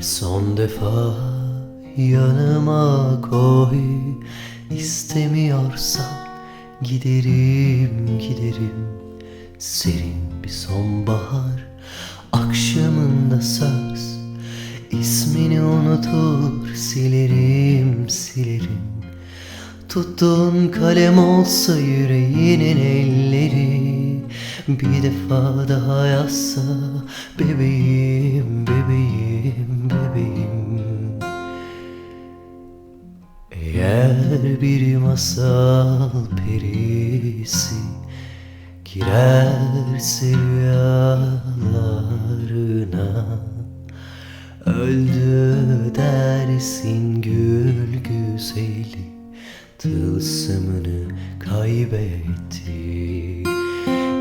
Son defa yanıma koy. İstemiyorsan giderim giderim. Serin bir sonbahar akşamında söz İsmini unutur silerim silerim. Tuttuğun kalem olsa yüreğinin elleri. Bir defa daha yazsa bebeğim bebeğim Eğer bir masal perisi Girerse rüyalarına Öldü dersin gül güzeli Tılsımını kaybetti.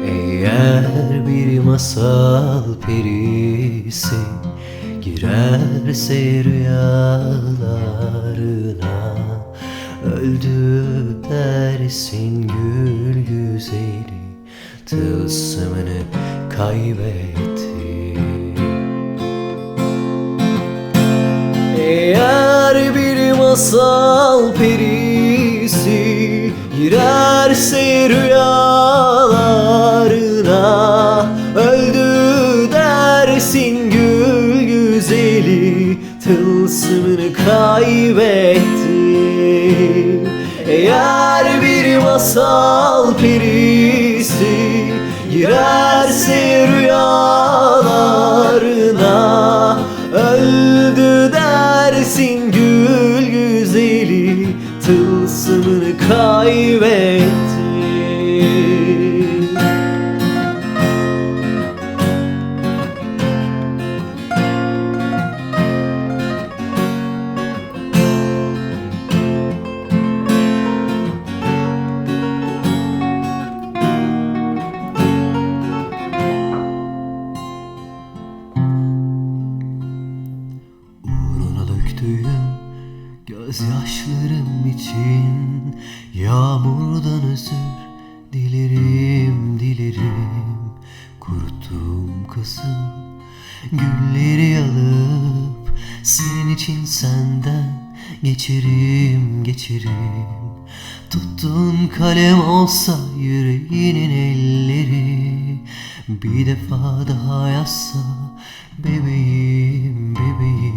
Eğer bir masal perisi Girerse rüyalarına Öldü dersin gül güzeli Tılsımını kaybetti. Eğer bir masal perisi girerse rüyalarına Öldü dersin gül güzeli tılsımını kaybetti Eğer bir masal perisi girerse rüyalarına Öldü dersin gül güzeli Tılsımını kaybetti gözyaşlarım için Yağmurdan özür dilerim dilerim. Kuruttuğum kızım gülleri alıp Senin için senden geçerim geçerim. Tuttuğun kalem olsa yüreğinin elleri Bir defa daha yazsa bebeğim bebeğim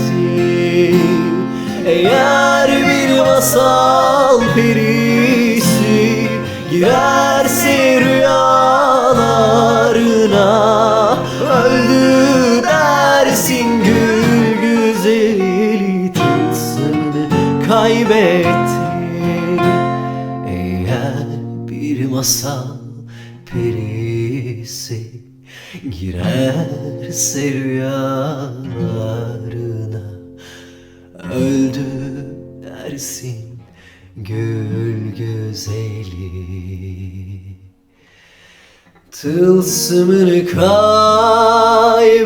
Eğer bir masal perisi girerse rüyalarına Öldü dersin gül güzeli tılsımını kaybetti Eğer bir masal perisi girerse rüyalarına Tılsımını kaybetti